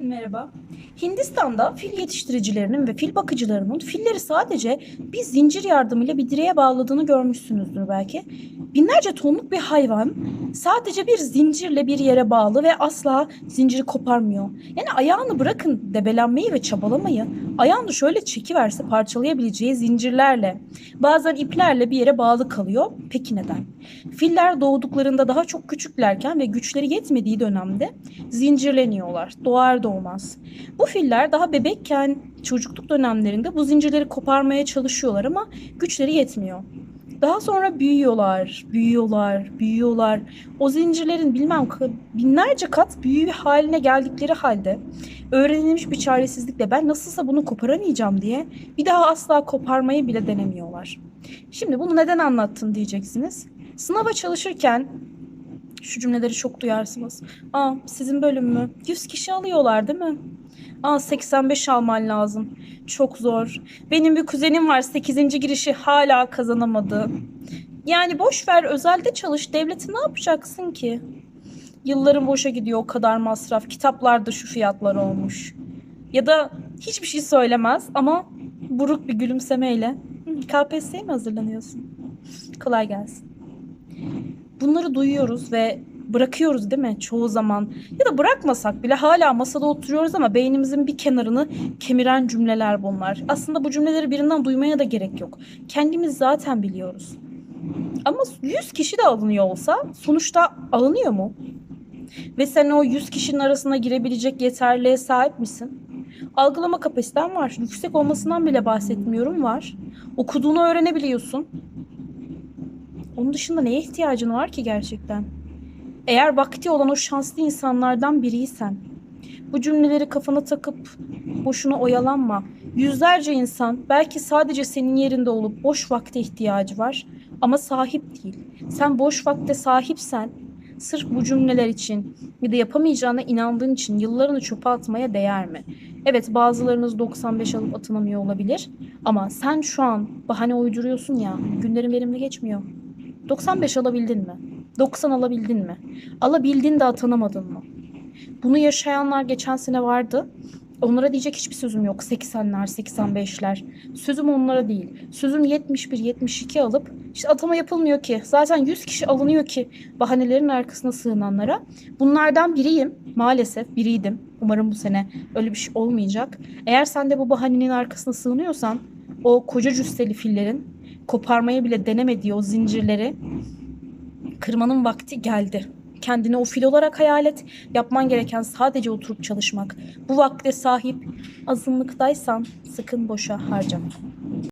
Merhaba. Hindistan'da fil yetiştiricilerinin ve fil bakıcılarının filleri sadece bir zincir yardımıyla bir direğe bağladığını görmüşsünüzdür belki. Binlerce tonluk bir hayvan sadece bir zincirle bir yere bağlı ve asla zinciri koparmıyor. Yani ayağını bırakın debelenmeyi ve çabalamayı. Ayağını şöyle çekiverse parçalayabileceği zincirlerle, bazen iplerle bir yere bağlı kalıyor. Peki neden? Filler doğduklarında daha çok küçüklerken ve güçleri yetmediği dönemde zincirleniyorlar. Doğar doğmaz. Bu filler daha bebekken çocukluk dönemlerinde bu zincirleri koparmaya çalışıyorlar ama güçleri yetmiyor. Daha sonra büyüyorlar, büyüyorlar, büyüyorlar. O zincirlerin bilmem binlerce kat büyüğü haline geldikleri halde öğrenilmiş bir çaresizlikle ben nasılsa bunu koparamayacağım diye bir daha asla koparmayı bile denemiyorlar. Şimdi bunu neden anlattın diyeceksiniz. Sınava çalışırken şu cümleleri çok duyarsınız. Aa sizin bölüm mü? 100 kişi alıyorlar değil mi? Aa 85 alman lazım. Çok zor. Benim bir kuzenim var 8. girişi hala kazanamadı. Yani boş ver özelde çalış. Devleti ne yapacaksın ki? Yılların boşa gidiyor o kadar masraf. Kitaplarda şu fiyatlar olmuş. Ya da hiçbir şey söylemez ama buruk bir gülümsemeyle "Hı, KPSS'ye mi hazırlanıyorsun? Kolay gelsin. Bunları duyuyoruz ve bırakıyoruz değil mi çoğu zaman? Ya da bırakmasak bile hala masada oturuyoruz ama beynimizin bir kenarını kemiren cümleler bunlar. Aslında bu cümleleri birinden duymaya da gerek yok. Kendimiz zaten biliyoruz. Ama 100 kişi de alınıyor olsa sonuçta alınıyor mu? Ve sen o 100 kişinin arasına girebilecek yeterliğe sahip misin? Algılama kapasiten var. Yüksek olmasından bile bahsetmiyorum var. Okuduğunu öğrenebiliyorsun. Onun dışında neye ihtiyacın var ki gerçekten? Eğer vakti olan o şanslı insanlardan biriysen, bu cümleleri kafana takıp boşuna oyalanma. Yüzlerce insan belki sadece senin yerinde olup boş vakte ihtiyacı var ama sahip değil. Sen boş vakte sahipsen sırf bu cümleler için bir de yapamayacağına inandığın için yıllarını çöpe atmaya değer mi? Evet bazılarınız 95 alıp atanamıyor olabilir ama sen şu an bahane uyduruyorsun ya günlerin verimli geçmiyor. 95 alabildin mi? 90 alabildin mi? Alabildin de atanamadın mı? Bunu yaşayanlar geçen sene vardı. Onlara diyecek hiçbir sözüm yok. 80'ler, 85'ler. Sözüm onlara değil. Sözüm 71, 72 alıp işte atama yapılmıyor ki. Zaten 100 kişi alınıyor ki bahanelerin arkasına sığınanlara. Bunlardan biriyim. Maalesef biriydim. Umarım bu sene öyle bir şey olmayacak. Eğer sen de bu bahanenin arkasına sığınıyorsan o koca cüsseli fillerin koparmaya bile denemediği o zincirleri kırmanın vakti geldi. Kendini o fil olarak hayal et. Yapman gereken sadece oturup çalışmak. Bu vakte sahip azınlıktaysan sakın boşa harcama.